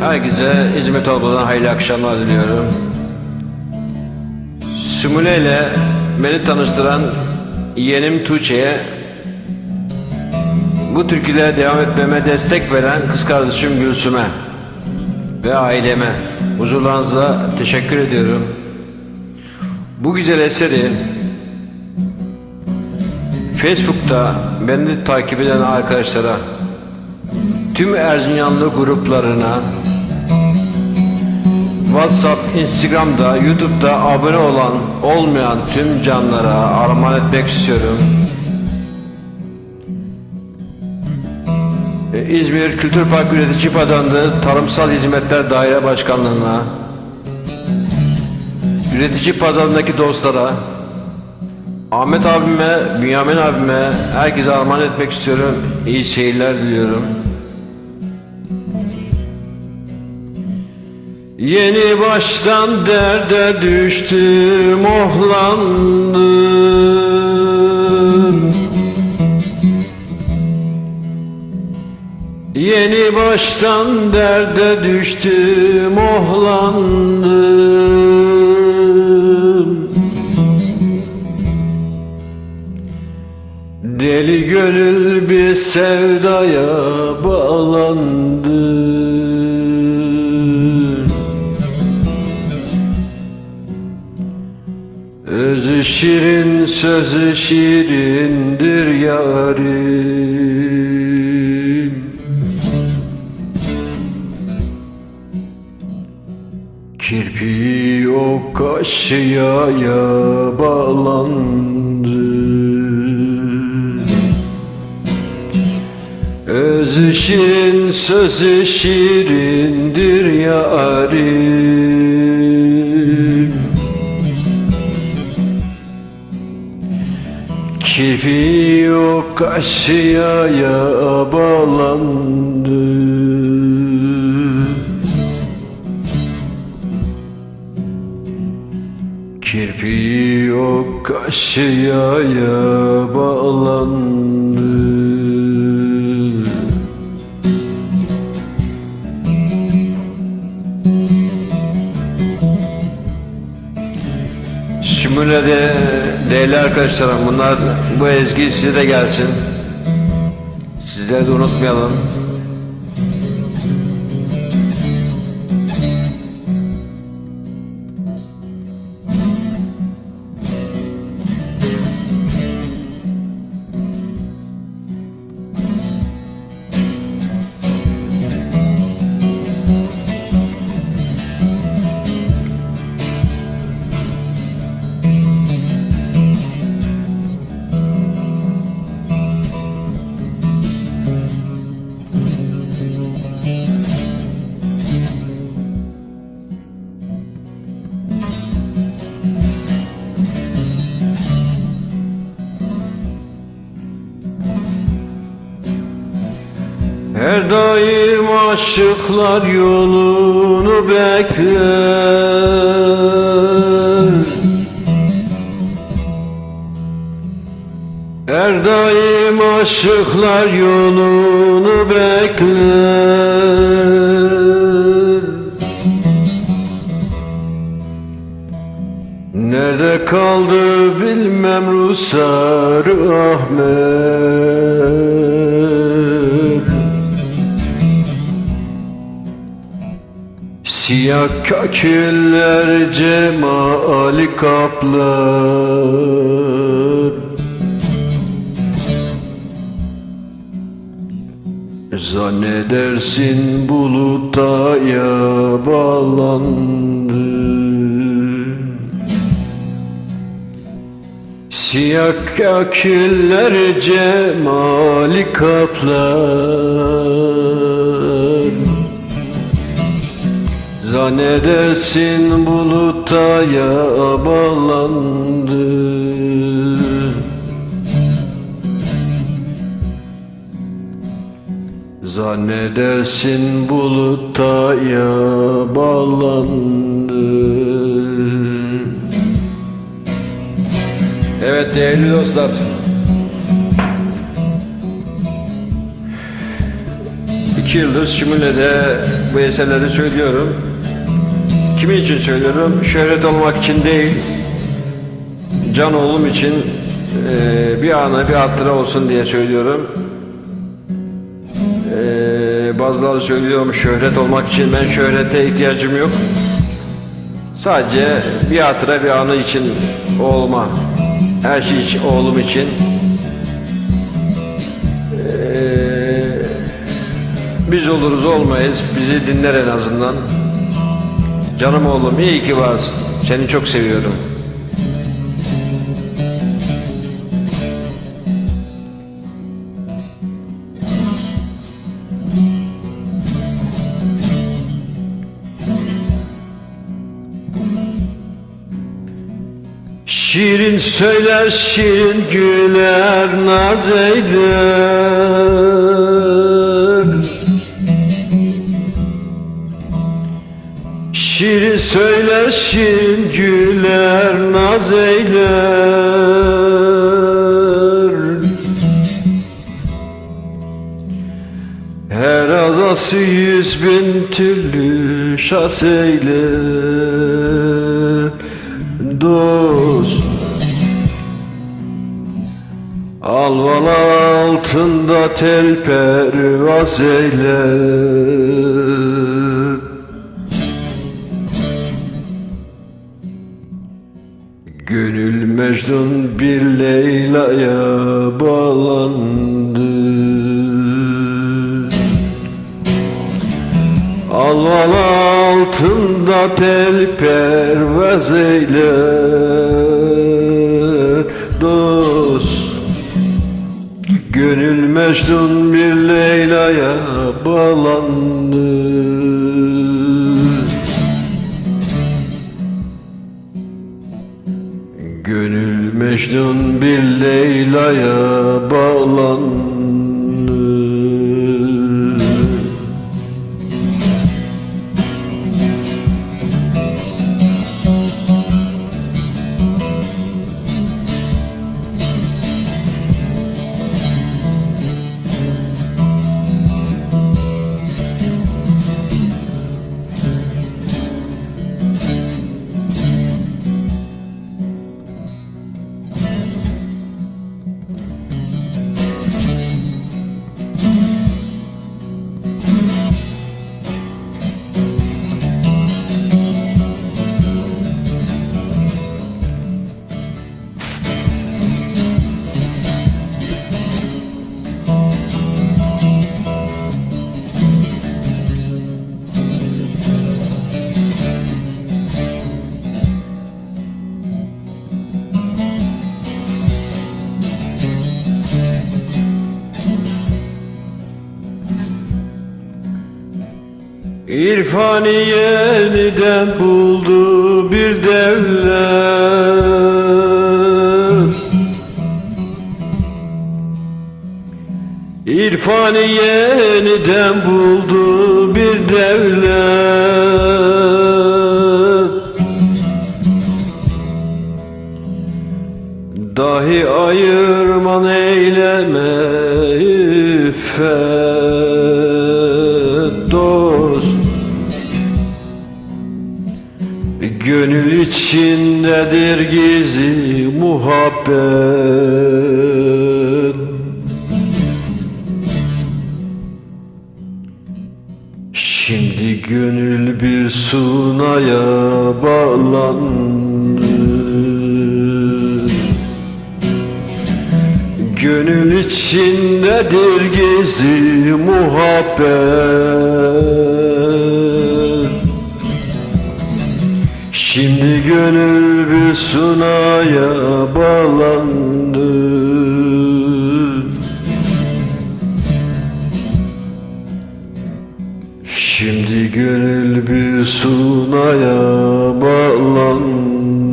Herkese İzmit Oblu'dan hayırlı akşamlar diliyorum. Sümüle ile beni tanıştıran yeğenim Tuğçe'ye bu türküyle devam etmeme destek veren kız kardeşim Gülsüm'e ve aileme huzurlarınıza teşekkür ediyorum. Bu güzel eseri Facebook'ta beni takip eden arkadaşlara tüm Erzincanlı gruplarına WhatsApp, Instagram'da, YouTube'da abone olan, olmayan tüm canlara armağan etmek istiyorum. Ee, İzmir Kültür Park Üretici Pazarı'nda Tarımsal Hizmetler Daire Başkanlığı'na, üretici pazarındaki dostlara, Ahmet abime, Bünyamin abime, herkese armağan etmek istiyorum. İyi seyirler diliyorum. Yeni baştan derde düştüm ohlandım. Yeni baştan derde düştüm ohlandım. Deli gönül bir sevdaya bağlandı şirin sözü şirindir yarim. Kirpi o kaşıya ya bağlandı. Özü şirin sözü şirindir yarim Kirpi o kaşıya ya bağlandı. Kirpi o kaşıya ya bağlandı. Şimdiyle değerli arkadaşlarım bunlar bu ezgi size de gelsin. Sizleri de unutmayalım. Her daim aşıklar yolunu bekler. Her daim aşıklar yolunu bekler. Nerede kaldı bilmem Rusar Ahmet Siyah kaküller cemali kaplar. Zannedersin buluta ya bağlandı Siyah kaküller cemali kaplar Zannedersin buluta ya bağlandı Zannedersin buluta ya bağlandı Evet değerli dostlar. İki yıldır Şimule'de bu eserleri söylüyorum. Kimin için söylüyorum? Şöhret olmak için değil, can oğlum için eee, bir anı bir hatıra olsun diye söylüyorum. Eee bazıları söylüyorum şöhret olmak için ben şöhrete ihtiyacım yok. Sadece bir hatıra bir anı için olma. Her şey için, oğlum için. Eee, biz oluruz olmayız. Bizi dinler en azından. Canım oğlum iyi ki varsın. Seni çok seviyorum. Şirin söyler şirin güler naz eyler Şirin söyler şirin güler naz eyler. Her azası yüz bin türlü şas eyler. Dost Alval altında tel pervaz eyler Mecnun bir Leyla'ya bağlandı. Alval altında tel pervaz eyler Dost. Gönül Mecnun bir Leyla'ya bağlandı Gönül Mecnun bir Leyla'ya bağlandı İrfani yeniden buldu bir devlet? İrfani yeniden buldu bir devlet? Dahi ayırman eyleme iffet içindedir gizli muhabbet. Şimdi gönül bir sunaya bağlandı. Gönül içindedir gizli muhabbet Şimdi gönül bir sunaya bağlandı. Şimdi gönül bir sunaya bağlandı.